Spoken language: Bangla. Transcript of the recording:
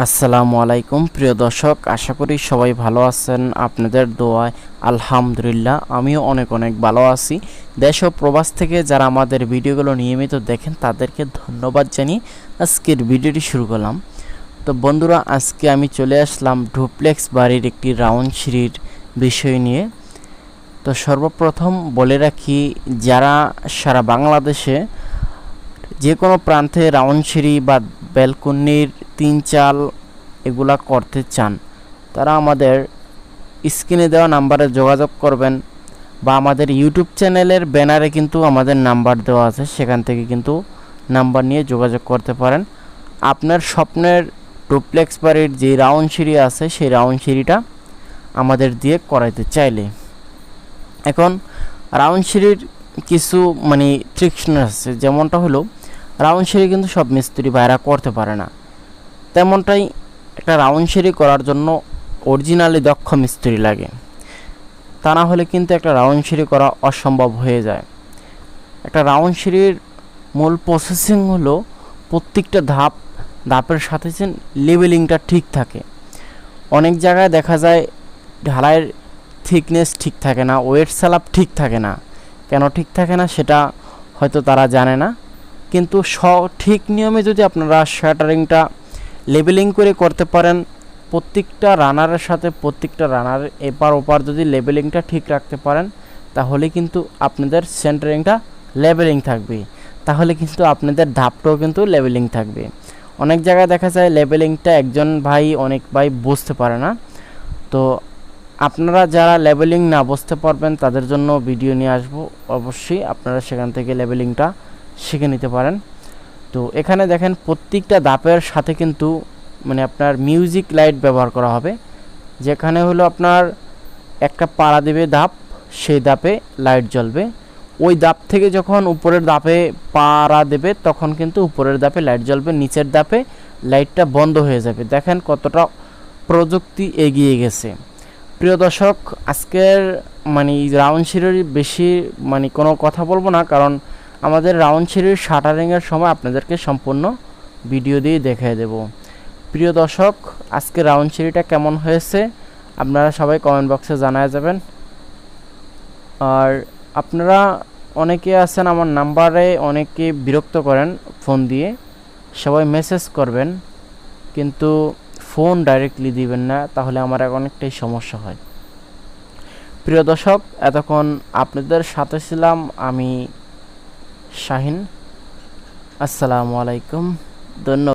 আসসালামু আলাইকুম, প্রিয় দর্শক, আশা করি সবাই ভালো আছেন। আপনাদের দোয়ায় আলহামদুলিল্লাহ, আমিও অনেক অনেক ভালো আছি। দেশ ও প্রবাস থেকে যারা আমাদের ভিডিওগুলো নিয়মিত দেখেন, তাদেরকে ধন্যবাদ জানিয়ে আজকের ভিডিওটি শুরু করলাম। তো বন্ধুরা, আজকে আমি চলে আসলাম ডুপ্লেক্স বাড়ির একটি রাউন্ড সিঁড়ির বিষয় নিয়ে। তো সর্বপ্রথম বলে রাখি, যারা সারা বাংলাদেশে যে কোনো প্রান্তে রাউন্ড সিঁড়ি বা ব্যালকনির তিন চাল এগুলা করতে চান, তারা আমাদের স্ক্রিনে দেওয়া নাম্বারে যোগাযোগ করবেন বা আমাদের ইউটিউব চ্যানেলের ব্যানারে কিন্তু আমাদের নাম্বার দেওয়া আছে, সেখান থেকে কিন্তু নাম্বার নিয়ে যোগাযোগ করতে পারেন। আপনার স্বপ্নের ডুপ্লেক্স বাড়ির যে রাউন্ড সিঁড়ি আছে, সেই রাউন্ড সিঁড়িটা আমাদের দিয়ে করাইতে চাইলে। এখন রাউন্ড সিঁড়ির কিছু মানে ট্রিকশন আছে, যেমনটা হলো, রাউন্ড সিঁড়ি কিন্তু সব মিস্ত্রি ভাইরা করতে পারে না। তেমনটাই একটা রাউন্ড সিঁড়ি করার জন্য অরিজিনালি দক্ষ মিস্ত্রি লাগে। তা না হলে কিন্তু একটা রাউন্ড সিঁড়ি করা অসম্ভব হয়ে যায়। একটা রাউন্ড সিঁড়ির মূল প্রসেসিং হলো প্রত্যেকটা ধাপ, ধাপের সাথে যে লেভেলিংটা ঠিক থাকে। অনেক জায়গায় দেখা যায় ঢালাইয়ের থিকনেস ঠিক থাকে না ওয়েট স্যালাপ ঠিক থাকে না। কেন ঠিক থাকে না সেটা হয়তো তারা জানে না। কিন্তু স, ঠিক নিয়মে যদি আপনারা শাটারিংটা লেবেলিং করে করতে পারেন। প্রত্যেকটা রানারের সাথে প্রত্যেকটা রানার এপার ওপার যদি লেবেলিংটা ঠিক রাখতে পারেন, তাহলে কিন্তু আপনাদের সেন্টারিংটা লেবেলিং থাকবে। তাহলে কিন্তু আপনাদের ধাপটাও কিন্তু লেবেলিং থাকবে। অনেক জায়গায় দেখা যায় লেবেলিংটা একজন ভাই, অনেক ভাই বুঝতে পারে না। তো আপনারা যারা লেবেলিং না বুঝতে পারবেন, তাদের জন্য ভিডিও নিয়ে আসব। অবশ্যই আপনারা সেখান থেকে লেবেলিংটা শিখে নিতে পারেন। তো এখানে দেখেন প্রত্যেকটা দাপের সাথে কিন্তু মানে আপনার মিউজিক লাইট ব্যবহার করা হবে। যেখানে হলো আপনার একটা পাড়া দেবে দাপ, সেই দাপে লাইট জ্বলবে। ওই দাপ থেকে যখন উপরের দাপে পাড়া দেবে, তখন কিন্তু উপরের দাপে লাইট জ্বলবে, নিচের দাপে লাইটটা বন্ধ হয়ে যাবে। দেখেন কতটা প্রযুক্তি এগিয়ে গেছে। প্রিয় দর্শক, আজকের মানে রাউন্ড সিঁড়ির বেশি মানে কোনো কথা বলব না, কারণ আমাদের রাউন্ড সিঁড়ির শাটারিংয়ের সময় আপনাদেরকে সম্পূর্ণ ভিডিও দিয়ে দেখিয়ে দেব। প্রিয় দর্শক, আজকে রাউন্ড সিঁড়িটা কেমন হয়েছে? আপনারা সবাই কমেন্ট বক্সে জানায় যাবেন। আর আপনারা অনেকে আছেন আমার নাম্বারে, অনেকে বিরক্ত করেন ফোন দিয়ে। সবাই মেসেজ করবেন, কিন্তু ফোন ডাইরেক্টলি দিবেন না, তাহলে আমার অনেকটাই সমস্যা হয়। প্রিয় দর্শক, এতক্ষণ আপনাদের সাথে ছিলাম আমি শাহিন আসসালামু আলাইকুম ধন্যবাদ।